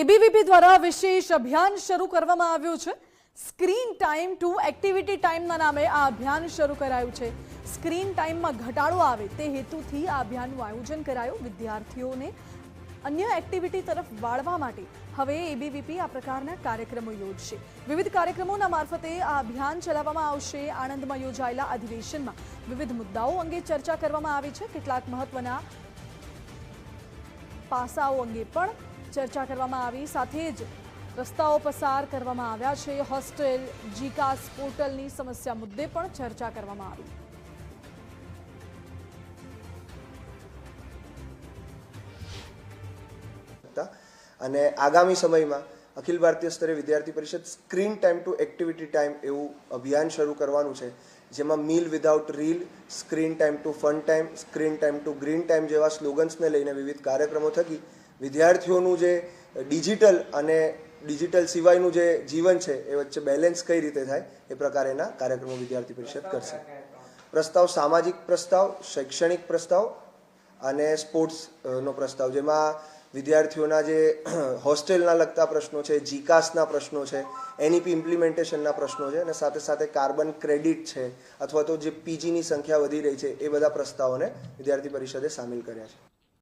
ABVP દ્વારા વિશેષ અભિયાન શરૂ કરવામાં આવ્યું છે. સ્ક્રીન ટાઈમ ટુ, એક્ટિવિટી ટાઈમના નામે આ અભિયાન શરૂ કરાયું છે. સ્ક્રીન ટાઈમમાં ઘટાડો આવે તે હેતુથી આ અભિયાનનું આયોજન કરાયું વિદ્યાર્થીઓને અન્ય એક્ટિવિટી તરફ વાળવા માટે. હવે એબીવીપી આ પ્રકારના કાર્યક્રમો યોજશે. વિવિધ કાર્યક્રમોના મારફતે આ અભિયાન ચલાવવામાં આવશે. આણંદમાં યોજાયેલા અધિવેશનમાં વિવિધ મુદ્દાઓ અંગે ચર્ચા કરવામાં આવી છે. કેટલાક મહત્વના પાસાઓ અંગે પણ ચર્ચા કરવામાં આવી. સાથે જ રસ્તાઓ પસાર કરવામાં આવ્યા છે. હોસ્ટેલ, જીકાસ પોર્ટલની સમસ્યા મુદ્દે પણ ચર્ચા કરવામાં આવી. અને આગામી સમયમાં અખિલ ભારતીય સ્તરે Vidyarthi Parishad screen time to activity time એવું અભિયાન શરૂ કરવાનું છે. જેમાં meal without reel screen time to fun time screen time to green time જેવા સ્લોગન્સને લઈને વિવિધ કાર્યક્રમો થકી વિદ્યાર્થીઓનું જે ડિજિટલ અને ડિજિટલ સિવાયનું જે જીવન છે એ વચ્ચે બેલેન્સ કઈ રીતે થાય એ પ્રકારેના કાર્યક્રમો વિદ્યાર્થી પરિષદ કરશે. પ્રસ્તાવ સામાજિક પ્રસ્તાવ, શૈક્ષણિક પ્રસ્તાવ અને સ્પોર્ટ્સ નો પ્રસ્તાવ. જેમાં વિદ્યાર્થીઓના જે હોસ્ટેલના લગતા પ્રશ્નો છે જીકાસના પ્રશ્નો છે એનઈપી ઇમ્પ્લિમેન્ટેશનના પ્રશ્નો છે અને સાથે સાથે કાર્બન ક્રેડિટ છે અથવા તો જે પીજીની સંખ્યા વધી રહી છે એ બધા પ્રસ્તાવોને વિદ્યાર્થી પરિષદે સામેલ કર્યા છે.